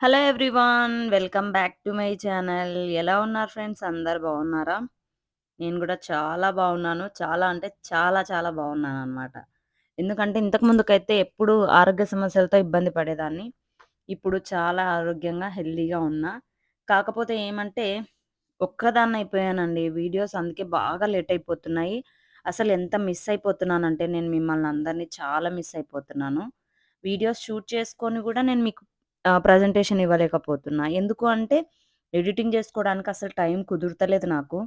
Hello everyone. Welcome back to my channel. ఎలా ఉన్నారు friends? అందరు బాగున్నారా? నేను కూడా చాలా బాగున్నాను. చాలా అంటే చాలా చాలా బాగున్నాను అనమాట ఎందుకంటే ఇంతకు ముందుకైతే ఎప్పుడు ఆరోగ్య సమస్యలతో ఇబ్బంది పడేదాన్ని. ఇప్పుడు చాలా ఆరోగ్యంగా, హెల్తీగా ఉన్నా. కాకపోతే ఏమంటే ఒక్కదాన్నయిపోయానండి. వీడియోస్ అందుకే బాగా లేట్ అయిపోతున్నాయి. అసలు ఎంత మిస్ అయిపోతున్నానంటే నేను మిమ్మల్ని అందరిని చాలా మిస్ అయిపోతున్నాను. వీడియోస్ షూట్ చేసుకొని కూడా నేను మీకు ఆహ్, ప్రజెంటేషన్ ఇవ్వలేకపోతున్నా. ఎందుకు అంటే ఎడిటింగ్ చేసుకోవడానికి అసలు టైం కుదురతలేదు నాకు.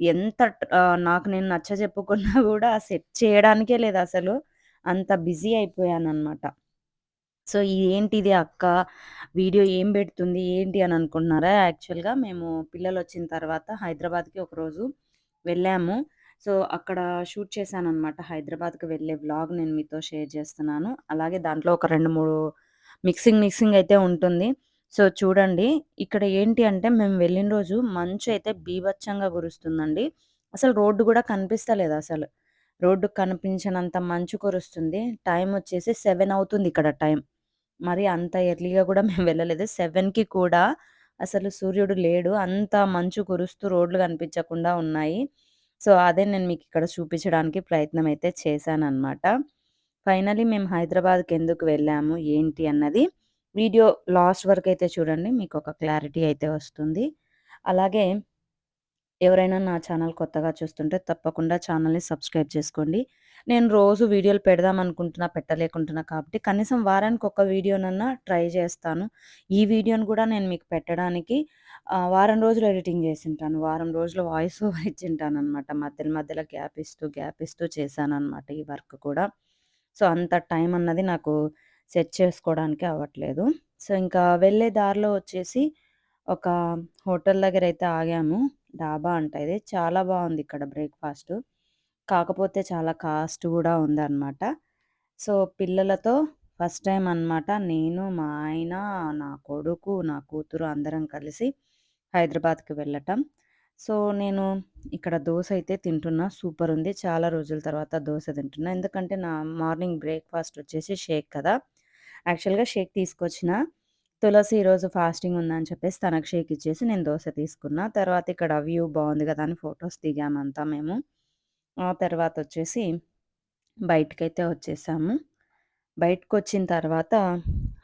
ఎంత ట్ ఆహ్, నాకు నేను నచ్చ చెప్పుకున్నా గూడా సెట్ చేయడానికే లేదసలు. అంత బిజీ అయిపోయాననమాట. సో, ఏంటిది అక్క వీడియో ఏం బెడుతుంది? ఏంటి అని అనుకుంటున్నారా? యాక్చువల్‌గా మేము పిల్లలొచ్చిన తర్వాత హైదరాబాద్‌కి ఒకరోజు వెళ్ళాము. సో, అక్కడ షూట్ చేశాననమాట. హైదరాబాద్‌కి వెళ్ళే వ్లాగ్ నేను మీతో షేర్ చేస్తున్నాను. అలాగే దాంట్లో ఒక 2, 3 మిక్సింగ్, మిక్సింగ్ అయితే ఉంటుంది. సో, చూడండి. ఇక్కడ ఏంటి అంటే మేము వెళ్ళిన రోజు మంచు అయితే బీభత్సంగా కురుస్తుందండి. అసలు రోడ్డు కూడా కనిపిస్తలేదు అసలు రోడ్డు కనిపించినంత మంచు కురుస్తుంది. టైం వచ్చేసి సెవెన్ అవుతుంది ఇక్కడ టైం. మరి అంత ఎర్లీగా కూడా మేము వెళ్ళలేదు. సెవెన్కి కూడా అసలు సూర్యుడు లేడు. అంత మంచు కురుస్తూ రోడ్లు కనిపించకుండా ఉన్నాయి. సో, అదే నేను మీకు ఇక్కడ చూపించడానికి ప్రయత్నం అయితే చేశాను అనమాట ఫైనలీ మేము హైదరాబాద్కి ఎందుకు వెళ్ళాము? ఏంటి అన్నది వీడియో లాస్ట్ వరకైతే చూడండి. మీకు ఒక క్లారిటీ అయితే వస్తుంది. అలాగే ఎవరైనా నా ఛానల్ కొత్తగా చూస్తుంటే తప్పకుండా ఛానల్‌ని సబ్స్క్రైబ్ చేసుకోండి. నేను రోజు వీడియోలు పెడదాం అనుకుంటున్నా పెట్టలేకుంటున్నా కాబట్టి కనీసం వారానికి ఒక వీడియోనన్నా ట్రై చేస్తాను. ఈ వీడియోని కూడా నేను మీకు పెట్టడానికి వారం రోజులు ఎడిటింగ్ చేసింటాను వారం రోజులు వాయిస్ ఓవర్ ఇచ్చుంటాననమాట. మధ్యలో మధ్యలో గ్యాప్ ఇస్తూ, గ్యాప్ ఇస్తూ చేశాననమాట ఈ వర్క్ కూడా. సో, అంత టైం అన్నది నాకు సెట్ చేసుకోవడానికి అవ్వట్లేదు. సో, ఇంకా వెళ్ళే దారిలో వచ్చేసి ఒక హోటల్ దగ్గర అయితే ఆగాము. డాబా అంట ఇది. చాలా బాగుంది ఇక్కడ బ్రేక్‌ఫాస్టు. కాకపోతే చాలా కాస్ట్ కూడా ఉందన్నమాట సో, పిల్లలతో ఫస్ట్ టైం అనమాట. నేను, మా ఆయన, నా కొడుకు, నా కూతురు అందరం కలిసి హైదరాబాద్‌కి వెళ్ళటం. సో, నేను ఇక్కడ దోశ అయితే తింటున్నా. ఉంది చాలా రోజుల తర్వాత దోశ తింటున్నా. ఎందుకంటే నా మార్నింగ్ బ్రేక్‌ఫాస్ట్ వచ్చేసి షేక్ కదా! యాక్చువల్‌గా షేక్ తీసుకొచ్చిన. తులసి ఈరోజు ఫాస్టింగ్ ఉందని చెప్పేసి తనకు షేక్ ఇచ్చేసి నేను దోశ తీసుకున్నా. తర్వాత ఇక్కడ వ్యూ బాగుంది కదా అని ఫొటోస్ దిగామంతా మేము. ఆ తర్వాత వచ్చేసి బయటికైతే వచ్చేసాము. బయటకొచ్చిన తర్వాత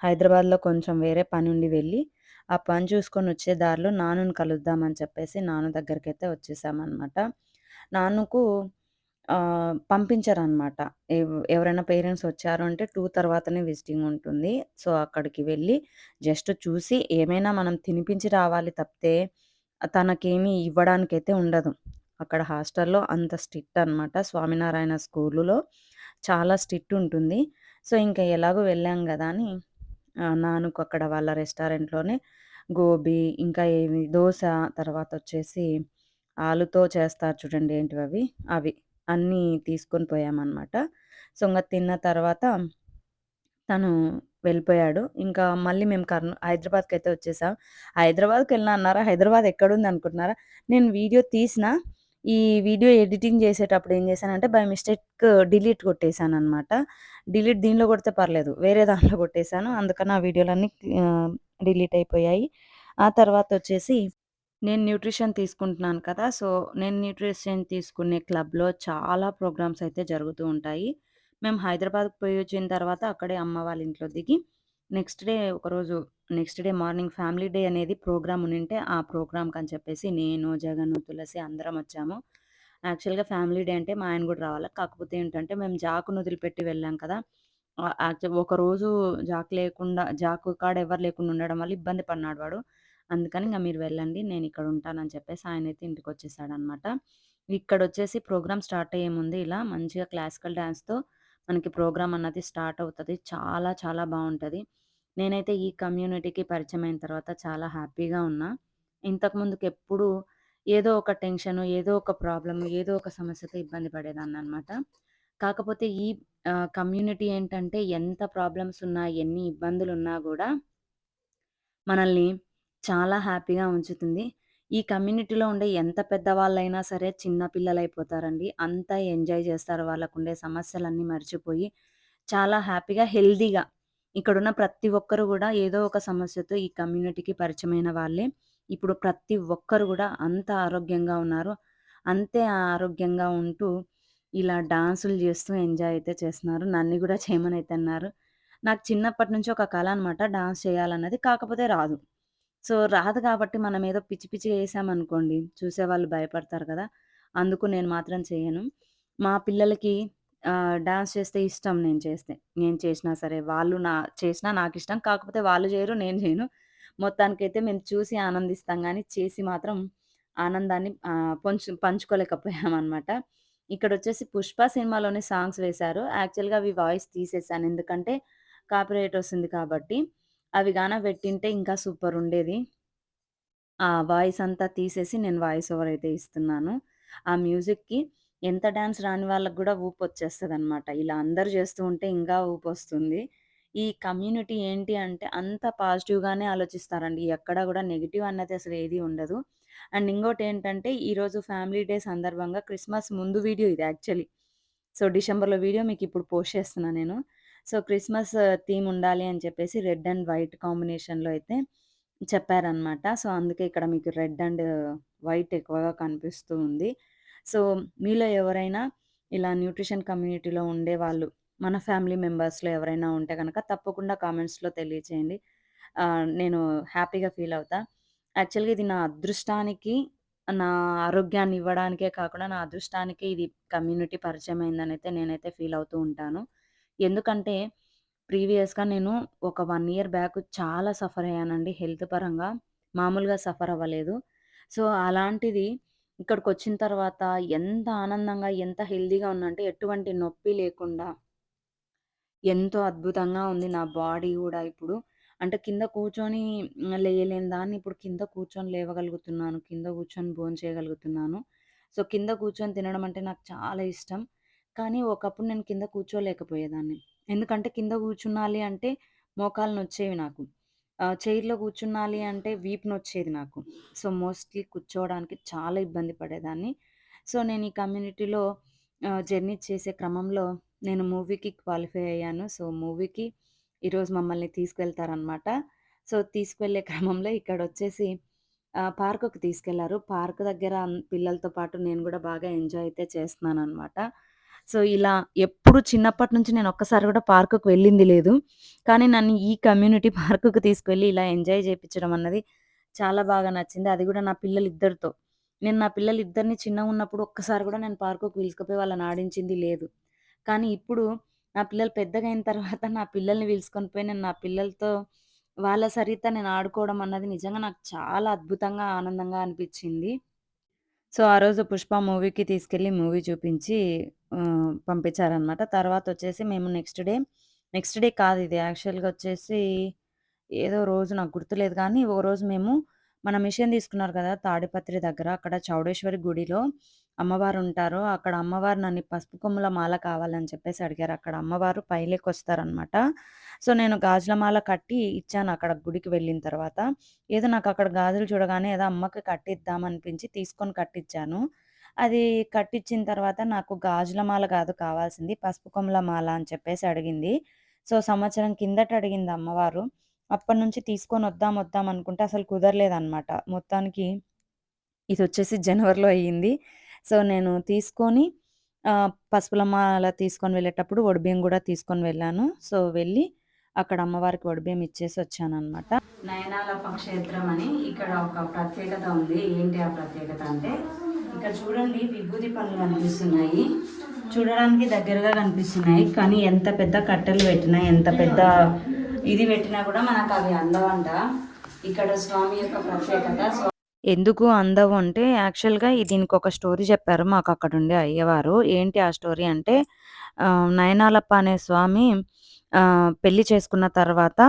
హైదరాబాద్‌లో కొంచెం వేరే పని ఉండి వెళ్ళి, ఆ పని చూసుకొని వచ్చే దారిలో నాన్నను కలుద్దామని చెప్పేసి నాన్న దగ్గరికి అయితే వచ్చేసామన్నమాట నాన్నకు పంపించారనమాట ఎవ్ ఎవరైనా పేరెంట్స్ వచ్చారు అంటే టూ తర్వాతనే విజిటింగ్ ఉంటుంది. సో, అక్కడికి వెళ్ళి జస్ట్ చూసి ఏమైనా మనం తినిపించి రావాలి తప్పితే తనకేమి ఇవ్వడానికైతే ఉండదు. అక్కడ హాస్టల్‌లో అంత స్ట్రిక్ట్ అనమాట. స్వామినారాయణ స్కూలులో చాలా స్ట్రిక్ట్ ఉంటుంది. సో, ఇంకా ఎలాగో వెళ్ళాం కదా అని నానుకు అక్కడ వాళ్ళ రెస్టారెంట్‌లోనే గోబీ, ఇంకా ఏవి తర్వాత వచ్చేసి ఆలుతో చేస్తారు చూడండి ఏంటివి అవి. అవి అన్నీ తీసుకొని పోయామన్నమాట సో, ఇంకా తిన్న తర్వాత తను వెళ్ళిపోయాడు. ఇంకా మళ్ళీ మేము కర్నూ అయితే వచ్చేసాం. హైదరాబాద్కి వెళ్ళిన అన్నారా? హైదరాబాద్ ఎక్కడుంది అనుకుంటున్నారా? నేను వీడియో తీసిన ఈ వీడియో ఎడిటింగ్ చేసేటప్పుడు ఏం చేశానంటే బై మిస్టేక్ డిలీట్ కొట్టేశాను అనమాట డిలీట్ దీనిలో కొడితే పర్లేదు. వేరే దాంట్లో కొట్టేశాను అందుకని ఆ వీడియోలన్నీ డిలీట్ అయిపోయాయి. ఆ తర్వాత వచ్చేసి నేను న్యూట్రిషన్ తీసుకుంటున్నాను కదా! సో, నేను న్యూట్రిషన్ తీసుకునే క్లబ్‌లో చాలా ప్రోగ్రామ్స్ అయితే జరుగుతూ ఉంటాయి. మేము హైదరాబాద్‌కి పోయి వచ్చిన తర్వాత అక్కడే అమ్మ వాళ్ళ ఇంట్లో దిగి, నెక్స్ట్ డే ఒకరోజు next day morning family day అనేది ప్రోగ్రామ్ ఉంటే ఆ ప్రోగ్రామ్‌కని చెప్పేసి నేను, జగను, తులసి అందరం వచ్చాము. యాక్చువల్‌గా ఫ్యామిలీ డే అంటే మా ఆయన కూడా రావాలి. కాకపోతే ఏంటంటే మేము జాకును వదిలిపెట్టి వెళ్ళాం కదా! యాక్చువల్ ఒకరోజు జాక్ లేకుండా జాకు కాడ ఎవరు లేకుండా ఉండడం వల్ల ఇబ్బంది పడినాడు వాడు. అందుకని ఇంకా మీరు వెళ్ళండి. నేను ఇక్కడ ఉంటానని చెప్పేసి ఆయన అయితే ఇంటికి వచ్చేసాడనమాట ఇక్కడ వచ్చేసి ప్రోగ్రామ్ స్టార్ట్ అయ్యే ముందు ఇలా మంచిగా క్లాసికల్ డ్యాన్స్తో మనకి ప్రోగ్రామ్ అన్నది స్టార్ట్ అవుతుంది చాలా చాలా బాగుంటుంది నేనైతే ఈ కమ్యూనిటీకి పరిచయమైన తర్వాత చాలా హ్యాపీగా ఉన్నా. ఇంతకు ఎప్పుడు ఏదో ఒక టెన్షన్ ఏదో ఒక ప్రాబ్లమ్, ఏదో ఒక సమస్యతో ఇబ్బంది పడేదాన్ని అనమాట కాకపోతే ఈ కమ్యూనిటీ ఏంటంటే ఎంత ప్రాబ్లమ్స్ ఉన్నా, ఎన్ని ఇబ్బందులు ఉన్నా కూడా మనల్ని చాలా హ్యాపీగా ఉంచుతుంది. ఈ కమ్యూనిటీలో ఉండే ఎంత పెద్దవాళ్ళైనా సరే చిన్న పిల్లలైపోతారండి. అంతా ఎంజాయ్ చేస్తారు. వాళ్ళకుండే సమస్యలన్నీ మర్చిపోయి చాలా హ్యాపీగా, హెల్తీగా ఇక్కడున్న ప్రతి ఒక్కరు గూడా ఏదో ఒక సమస్యతో ఈ కమ్యూనిటీకి పరిచయమైన వాళ్ళే. ఇప్పుడు ప్రతి ఒక్కరు గూడా అంత ఆరోగ్యంగా ఉన్నారు. అంతే ఆరోగ్యంగా ఉంటూ ఇలా డాన్సులు జేస్తూ ఎంజాయ్ అయితే చేస్తున్నారు. నన్ను గూడా చేయమనైతే అన్నారు. నాకు చిన్నప్పటి నుంచి ఒక కల అనమాట డాన్స్ చేయాలన్నది. కాకపోతే రాదు. సో, రాదు కాబట్టి మనం ఏదో పిచ్చి పిచ్చిగా వేసామనుకోండి చూసేవాళ్ళు భయపడతారు కదా! అందుకు నేను మాత్రం చేయను. మా పిల్లలకి డాన్స్ చేస్తే ఇష్టం నేను చేస్తే. నేను చేసినా సరే, వాళ్ళు నా చేసినా నాకు ఇష్టం కాకపోతే వాళ్ళు చేయరు నేను చేయను మొత్తానికైతే మేము చూసి ఆనందిస్తాం కానీ చేసి మాత్రం ఆనందాన్ని పంచు పంచుకోలేకపోయాం అనమాట ఇక్కడ వచ్చేసి 'పుష్ప' సినిమాలోని సాంగ్స్ వేశారు. యాక్చువల్‌గా అవి వాయిస్ తీసేసాను. ఎందుకంటే కాపీరైట్ వస్తుంది కాబట్టి. అవి గాన పెట్టింటే ఇంకా సూపర్ ఉండేది ఆ వాయిస్ అంతా తీసేసి నేను వాయిస్ ఓవర్ అయితే ఇస్తున్నాను. ఆ మ్యూజిక్‌కి ఎంత డ్యాన్స్ రాని వాళ్ళకు కూడా ఊపు వచ్చేస్తుంది అనమాట ఇలా అందరు చేస్తూ ఉంటే ఇంకా ఊపు వస్తుంది ఈ కమ్యూనిటీ ఏంటి అంటే అంత పాజిటివ్‌గానే ఆలోచిస్తారండి. ఎక్కడ కూడా నెగిటివ్ అన్నది అసలు ఏది ఉండదు. అండ్ ఇంకోటి ఏంటంటే ఈరోజు ఫ్యామిలీ డే సందర్భంగా క్రిస్మస్ ముందు వీడియో ఇది యాక్చువల్లీ. సో, డిసెంబర్‌లో వీడియో మీకు ఇప్పుడు పోస్ట్ చేస్తున్నాను నేను. సో, క్రిస్మస్ థీమ్ ఉండాలి అని చెప్పేసి రెడ్ అండ్ వైట్ కాంబినేషన్‌లో అయితే చెప్పారనమాట. సో, అందుకే ఇక్కడ మీకు రెడ్ అండ్ వైట్ ఎక్కువగా కనిపిస్తూ ఉంది. సో, మీలో ఎవరైనా ఇలా న్యూట్రిషన్ కమ్యూనిటీలో ఉండేవాళ్ళు, మన ఫ్యామిలీ మెంబర్స్‌లో ఎవరైనా ఉంటే గనక తప్పకుండా కామెంట్స్‌లో తెలియచేయండి. ఆహ్, నేను హ్యాపీగా ఫీల్ అవుతా. యాక్చువల్‌గా ఇది నా అదృష్టానికి, నా ఆరోగ్యాన్ని ఇవ్వడానికే కాకుండా నా అదృష్టానికి ఇది కమ్యూనిటీ పరిచయమైందనైతే నేనైతే ఫీల్ అవుతూ ఉంటాను. ఎందుకంటే ప్రీవియస్‌గా నేను ఒక 1 ఇయర్ బ్యాక్ చాలా సఫర్ అయ్యానండి హెల్త్ పరంగా. మామూలుగా సఫర్ అవ్వలేదు. సో, అలాంటిది ఇక్కడికొచ్చిన తర్వాత ఎంత ఆనందంగా, ఎంత హెల్తీగా ఉందంటే ఎటువంటి నొప్పి లేకుండా ఎంతో అద్భుతంగా ఉంది నా బాడీ గూడా ఇప్పుడు. అంటే కింద కూర్చొని హ్మ్, లేయలేని దాన్ని ఇప్పుడు కింద కూర్చొని లేవగలుగుతున్నాను. కింద కూర్చొని భోంచేయగలుగుతున్నాను. సో, కింద కూర్చొని తినడం అంటే నాకు చాలా ఇష్టం. కానీ ఒకప్పుడు నేను కింద కూర్చోలేకపోయేదాన్ని. ఎందుకంటే కింద కూర్చున్నాలి అంటే మోకాళ్ళు నొచ్చేవి నాకు. ఆహ్, చైర్‌లో కూర్చున్నాలి అంటే వీపు నొచ్చేది నాకు. సో, మోస్ట్‌లీ కూర్చోవడానికి చాలా ఇబ్బంది పడేదాన్ని. సో, నేను ఈ కమ్యూనిటీలో ఆహ్, జర్నీ చేసే క్రమంలో నేను మూవీకి క్వాలిఫై అయ్యాను. సో, మూవీకి ఈరోజు మమ్మల్ని తీసుకెళ్తారనమాట. సో, తీసుకువెళ్ళే క్రమంలో ఇక్కడొచ్చేసి ఆహ్, పార్కుకి తీసుకెళ్ళారు. పార్క్ దగ్గర అన్ పిల్లలతో పాటు నేను గూడా బాగా ఎంజాయ్ అయితే చేస్తున్నాననమాట. సో, ఇలా ఎప్పుడు చిన్నప్పటి నుంచి నేను ఒక్కసారి కూడా పార్కుకు వెళ్ళింది లేదు. కానీ నన్ను ఈ కమ్యూనిటీ పార్కుకు తీసుకెళ్ళి ఇలా ఎంజాయ్ చేయించడం అన్నది చాలా బాగా నచ్చింది. అది కూడా నా పిల్లలిద్దరితో. నేను నా పిల్లలిద్దరిని చిన్నగున్నప్పుడు ఒక్కసారి కూడా నేను పార్కుకి పిలుచుకుపోయి వాళ్ళని ఆడించింది లేదు. కానీ ఇప్పుడు నా పిల్లలు పెద్దగయిన తర్వాత నా పిల్లల్ని పిలుచుకొని పోయి నేను నా పిల్లలతో వాళ్ళ సరిత నేను ఆడుకోవడం అన్నది నిజంగా నాకు చాలా అద్భుతంగా, ఆనందంగా అనిపించింది సో, ఆ రోజు 'పుష్ప' మూవీకి తీసుకెళ్ళి మూవీ చూపించి ఆహ్, పంపించారనమాట. తర్వాతొచ్చేసి మేము నెక్స్ట్ డే నెక్స్ట్ డే కాదు ఇది యాక్చువల్‌గా వచ్చేసి ఏదో రోజు నాకు గుర్తులేదు కానీ ఓ రోజు మేము మన మిషన్ తీసుకున్నారు కదా! తాడిపత్రి దగ్గర అక్కడ చౌడేశ్వరి గుడిలో అమ్మవారు ఉంటారు అక్కడ అమ్మవారు నన్ను పసుపు కొమ్ముల మాల కావాలని చెప్పేసి అడిగారు. అక్కడ అమ్మవారు పైలేకి వస్తారనమాట సో, నేను గాజుల మాల కట్టి ఇచ్చాను అక్కడ గుడికి వెళ్ళిన తర్వాత. ఏదో నాకు అక్కడ గాజులు చూడగానే ఏదో అమ్మకి కట్టిద్దామనిపించి తీసుకొని కట్టించాను అది కట్టించిన తర్వాత నాకు గాజుల మాల కాదు కావాల్సింది, పసుపు కొమ్మల మాల అని చెప్పేసి అడిగింది. సో, సంవత్సరం కిందట అడిగింది అమ్మవారు. అప్పటినుంచి తీసుకొని వద్దాం వద్దాం అనుకుంటే అసలు కుదరలేదనమాట. మొత్తానికి ఇది వచ్చేసి జనవరిలో అయ్యింది. సో, నేను తీసుకొని పసుపులమ్మ అలా తీసుకొని వెళ్ళేటప్పుడు వడిబియ్యం కూడా తీసుకొని వెళ్ళాను. సో, వెళ్ళి అక్కడ అమ్మవారికి వడిబియ్యం ఇచ్చేసి వచ్చాననమాట. నయనాల పక్షేత్రం అని ఇక్కడ ఒక ప్రత్యేకత ఉంది. ఏంటి ఆ ప్రత్యేకత అంటే, ఇక్కడ చూడండి విభూతి పనులు కనిపిస్తున్నాయి. చూడడానికి దగ్గరగా కనిపిస్తున్నాయి. కానీ ఎంత పెద్ద కట్టెలు పెట్టినా, ఎంత పెద్ద ఇది పెట్టినా కూడా మనకు అవి అందవంట. ఇక్కడ స్వామి యొక్క ప్రత్యేకత. ఎందుకు అందవు అంటే యాక్చువల్‌గా దీనికి ఒక స్టోరీ చెప్పారు మాకు అక్కడుండే అయ్యవారు. ఏంటి ఆ స్టోరీ అంటే ఆహ్, నయనాలప్ప అనే స్వామి ఆహ్, పెళ్ళి చేసుకున్న తర్వాత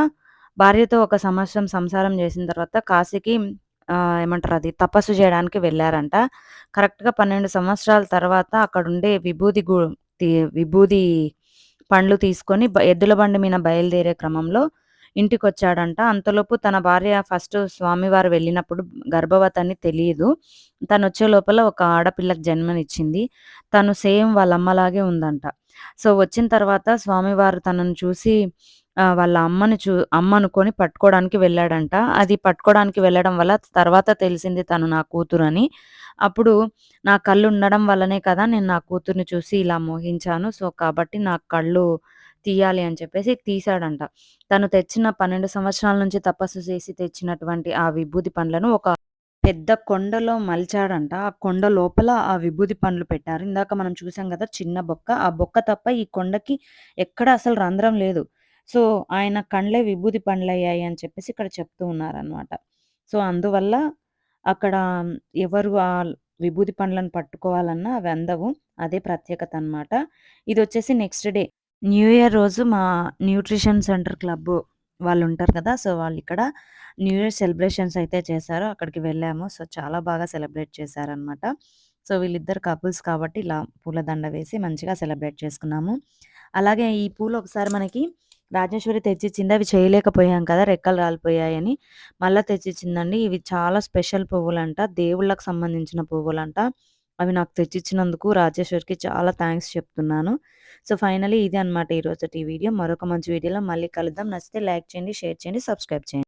భార్యతో ఒక సంవత్సరం సంసారం చేసిన తర్వాత కాశీకి ఆహ్, ఏమంటారు అది తపస్సు చేయడానికి వెళ్ళారంట. కరెక్ట్‌గా 12 సంవత్సరాల తర్వాత అక్కడుండే విభూది గు తి విభూది పండ్లు తీసుకొని బ ఎద్దుల బండి మీద బయలుదేరే క్రమంలో ఇంటికొచ్చాడంట. అంతలోపు తన భార్య ఫస్ట్ స్వామివారు వెళ్ళినప్పుడు గర్భవతాన్ని తెలియదు తను తనొచ్చే లోపల ఒక ఆడపిల్లకి జన్మనిచ్చింది. తను సేమ్ వాళ్ళ అమ్మలాగే ఉందంట. సో, వచ్చిన తర్వాత స్వామివారు తనను చూసి వాళ్ళ అమ్మను చూ అమ్మ అనుకొని పట్టుకోవడానికి వెళ్ళాడంట. అది పట్టుకోవడానికి వెళ్ళడం వల్ల తర్వాత తెలిసింది తను నా కూతురని. అప్పుడు నా కళ్ళు ఉండడం వల్లనే కదా నేను నా కూతుర్ని చూసి ఇలా మోహించాను. సో, కాబట్టి నా కళ్ళు తీయాలి అని చెప్పేసి తీశాడంట. తను తెచ్చిన 12 సంవత్సరాల నుంచి తపస్సు చేసి తెచ్చినటువంటి ఆ విభూది పండ్లను ఒక పెద్ద కొండలో మలిచాడంట. ఆ కొండ లోపల ఆ విభూది పండ్లు పెట్టారు. ఇందాక మనం చూసాం కదా చిన్న బొక్క. ఆ బొక్క తప్ప ఈ కొండకి ఎక్కడ అసలు రంధ్రం లేదు. సో, ఆయన కండ్లే విభూది పండ్లయ్యాయి అని చెప్పేసి ఇక్కడ చెప్తూ ఉన్నారనమాట. సో, అందువల్ల అక్కడ ఎవరు ఆ విభూది పండ్లను పట్టుకోవాలన్నా అవి అందవు. అదే ప్రత్యేకత అనమాట. ఇదొచ్చేసి నెక్స్ట్ డే న్యూ ఇయర్ రోజు మా న్యూట్రిషన్ సెంటర్ క్లబ్ వాళ్ళుంటారు కదా! సో, వాళ్ళు ఇక్కడ న్యూ ఇయర్ సెలబ్రేషన్స్ అయితే చేశారు. అక్కడికి వెళ్ళాము. సో, చాలా బాగా సెలబ్రేట్ చేశారనమాట. సో, వీళ్ళిద్దరు కపుల్స్ కాబట్టి ఇలా పూలదండ వేసి మంచిగా సెలబ్రేట్ చేసుకున్నాము. అలాగే ఈ పూలు ఒకసారి మనకి రాజేశ్వరి తెచ్చిచ్చింది. అవి చేయలేకపోయాం కదా! రెక్కలు రాలిపోయాయని. మళ్ళీ తెచ్చిచ్చిందండి. ఇవి చాలా స్పెషల్ పువ్వులంట. దేవుళ్ళకు సంబంధించిన పువ్వులంట. అవి నాకు తెచ్చిచ్చినందుకు రాజేశ్వర్కి చాలా థ్యాంక్స్ చెప్తున్నాను. సో, ఫైనలీ ఇదే అనమాట ఈ వీడియో. మరొక మంచి వీడియోలో మళ్ళీ కలుద్దాం. నచ్చితే లైక్ చేయండి, షేర్ చేయండి, సబ్స్క్రైబ్ చేయండి.